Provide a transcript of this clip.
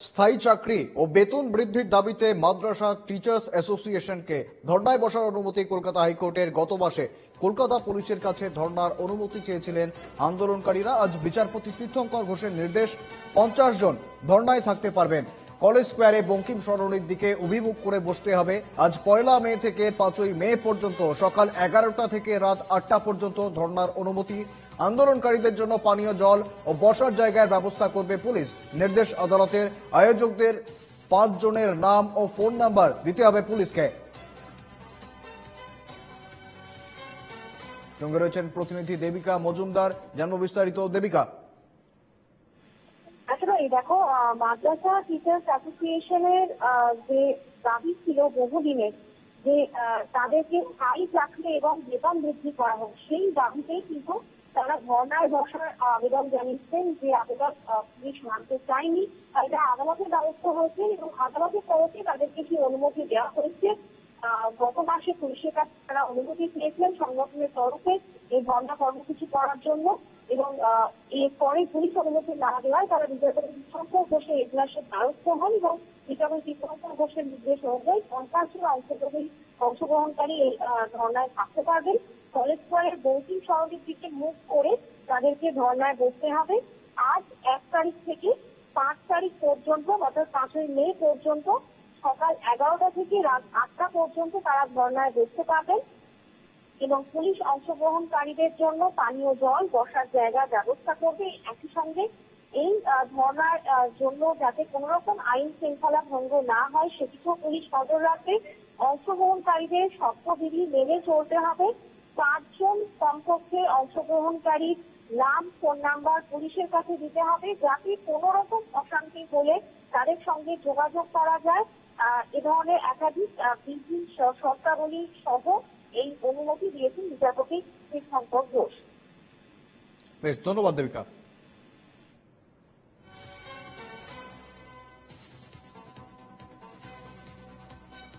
স্থায়ী চাকরি ও বেতন বৃদ্ধির দাবিতে মাদ্রাসা টিচার্স অ্যাসোসিয়েশনকে ধর্নায় বসার অনুমতি কলকাতা হাইকোর্টের গত মাসে। কলকাতা পুলিশের কাছে ধর্নার অনুমতি চেয়েছিলেন আন্দোলনকারীরা। আজ বিচারপতি তীর্থঙ্কর ঘোষের নির্দেশ, পঞ্চাশ জন ধর্নায় থাকতে পারবেন। কলেজ স্কোয়ারে বঙ্কিম সরণির দিকে অভিমুখ করে বসতে হবে। আজ পয়লা মে থেকে পাঁচই মে পর্যন্ত সকাল এগারোটা থেকে রাত আটটা পর্যন্ত ধর্নার অনুমতি। আন্দোলনকারীদের জন্য পানীয় জল ও বসার জায়গার ব্যবস্থা করবে পুলিশ। নির্দেশ আদালতের আয়োজকদের পাঁচ জনের নাম ও ফোন নাম্বার দিতে হবে পুলিশকে। সঙ্গে রয়েছেন প্রতিনিধি দেবিকা মজুমদার। জানব বিস্তারিত। দেবিকা। আসলে এই দেখো মাদ্রাসা টিচার্স অ্যাসোসিয়েশনের যে দাবি ছিল বহুদিনের যে তাদেরকে স্থায়ী চাকরি এবং বেতন বৃদ্ধি করা হোক, সেই দাবিতেই কিন্তু তারা ধর্নায় বসার আবেদন জানিয়েছেন যে আবেদন পুলিশ মানতে চায়নি। এটা আদালতের ব্যবস্থা হয়েছে এবং আদালতের তরফে তাদেরকে সেই অনুমতি দেওয়া হয়েছে। গত মাসে পুলিশের কাছে তারা অনুমতি পেয়েছিলেন সংগঠনের তরফে এই ধর্ণা কর্মসূচি করার জন্য এবং এরপরে পুলিশ অনুমতি না দেওয়ায় তারা বিচারপতি তীর্থঙ্কর ঘোষের এজলাসের দ্বারস্থ হন এবং বিচারপতি তীর্থঙ্কর ঘোষের নির্দেশ অনুযায়ী পঞ্চাশ জন অংশগ্রহী অংশগ্রহণকারী এই আহ, ধর্নায় থাকতে পারবেন। কলেজ স্কোয়ারের বঙ্কিম সড়কের দিকে মুখ করে তাদেরকে ধর্নায় বসতে হবে। আজ এক তারিখ থেকে পাঁচ তারিখ পর্যন্ত অর্থাৎ পাঁচই মে পর্যন্ত সকাল এগারোটা থেকে রাত আটটা পর্যন্ত তারা ধর্নায় বসতে পারবেন এবং পুলিশ অংশগ্রহণকারীদের জন্য পানীয় জল, বসার জায়গা, ব্যবস্থা করবে। একই সঙ্গে এই ধর্নার জন্য যাতে কোনো রকম আইন শৃঙ্খলা ভঙ্গ না হয় সেদিকেও পুলিশ নজর রাখবে। অংশগ্রহণকারীদের শর্তবিধি মেনে চলতে হবে। পাঁচজন কমপক্ষে অংশগ্রহণকারীর নাম, ফোন নাম্বার পুলিশের কাছে দিতে হবে যাতে কোনো রকম অশান্তি হলে তাদের সঙ্গে যোগাযোগ করা যায়। এ ধরনের একাধিক বিধি শর্তাবলী সহ এই অনুমতি দিয়েছেন বিচারপতি তীর্থঙ্কর ঘোষ। বেশ, ধন্যবাদ দেবিকা।